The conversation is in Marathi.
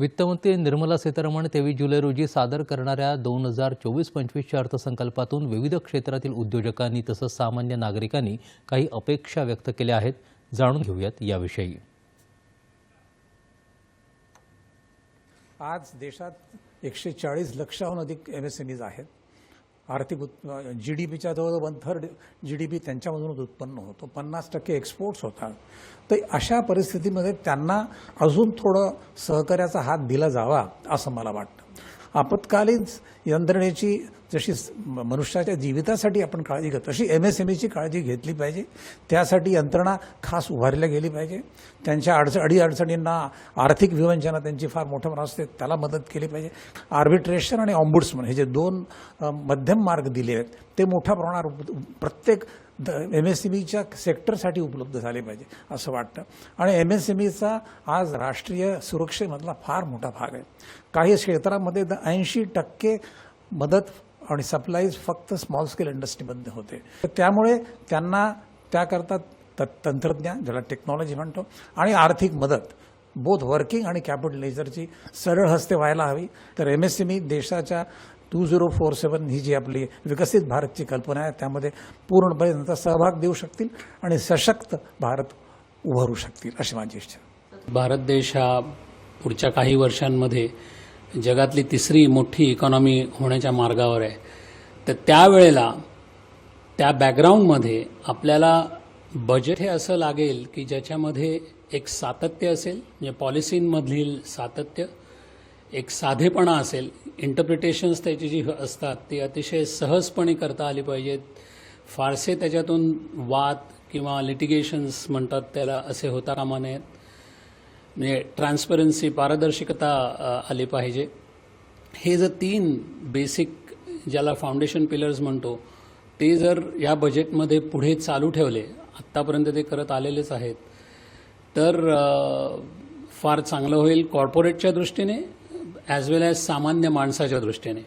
वित्तमंत्री निर्मला सीतारामन तेवीस जुलै रोजी सादर करणाऱ्या दोन हजार चोवीस पंचवीसच्या अर्थसंकल्पातून विविध क्षेत्रातील उद्योजकांनी तसंच सामान्य नागरिकांनी काही अपेक्षा व्यक्त केल्या आहेत. जाणून घेऊयात याविषयी. आज देशात एकशे चाळीस लक्षाहून अधिक एम एस एम ईज आहेत. आर्थिक उत् जी डी पीच्या जवळ one third G D P त्यांच्यामधूनच उत्पन्न होतो. पन्नास टक्के एक्सपोर्ट्स होतात. तर अशा परिस्थितीमध्ये त्यांना अजून थोडं सहकार्याचा हात दिला जावा असं मला वाटतं. आपत्कालीन यंत्रणेची जशी म- मनुष्याच्या जीवितासाठी आपण काळजी घेतो तशी एम एस एम ईची काळजी घेतली पाहिजे. त्यासाठी यंत्रणा खास उभारल्या गेली पाहिजे. त्यांच्या अडचण अडीअडचणींना आर्थिक विवंचना त्यांची फार मोठं प्रमाणात असते त्याला मदत केली पाहिजे. आर्बिट्रेशन आणि ऑम्बुड्समन हे जे दोन मध्यम मार्ग दिले आहेत ते मोठ्या प्रमाणावर प्रत्येक द एम एस एम ईच्या सेक्टरसाठी उपलब्ध झाले पाहिजे असं वाटतं. आणि एम एस एम ईचा आज राष्ट्रीय सुरक्षेमधला फार मोठा भाग आहे. काही क्षेत्रामध्ये ऐंशी टक्के मदत आणि सप्लाईज फक्त स्मॉल स्केल इंडस्ट्रीमध्ये होते. तर त्यामुळे त्यांना त्याकरता त तंत्रज्ञान ज्याला टेक्नॉलॉजी म्हणतो आणि आर्थिक मदत बोथ वर्किंग आणि कॅपिटल सरळ हस्ते व्हायला हवी. तर एम एस एम ई देशाच्या टू झिरो फोर सेवन ही जी आपली विकसित भारतची कल्पना आहे त्यामध्ये पूर्णपणे त्यांचा सहभाग देऊ शकतील आणि सशक्त भारत उभारू शकतील अशी माझी इच्छा भारत देश हा पुढच्या काही वर्षांमध्ये जगातली तिसरी मोठी इकॉनॉमी होण्याच्या मार्गावर आहे. तर त्यावेळेला त्या बॅकग्राऊंडमध्ये आपल्याला बजेट हे असं लागेल की ज्याच्यामध्ये एक सातत्य असेल म्हणजे पॉलिसींमधील सातत्य एक साधेपणा असेल. इंटरप्रिटेशन्स त्याची जी असतात ती अतिशय सहजपणे करता आली पाहिजेत. फारसे त्याच्यातून वाद किंवा लिटिगेशन्स म्हणतात त्याला असे होता कामा नयेत. म्हणजे ट्रान्सपरन्सी पारदर्शकता आली पाहिजे. हे जर तीन बेसिक ज्याला फाउंडेशन पिलर्स म्हणतो ते जर या बजेटमध्ये पुढे चालू ठेवले आत्तापर्यंत ते करत आलेलेच आहेत तर फार चांगलं होईल कॉर्पोरेटच्या दृष्टीने ॲज वेल ॲज सामान्य माणसाच्या दृष्टीने.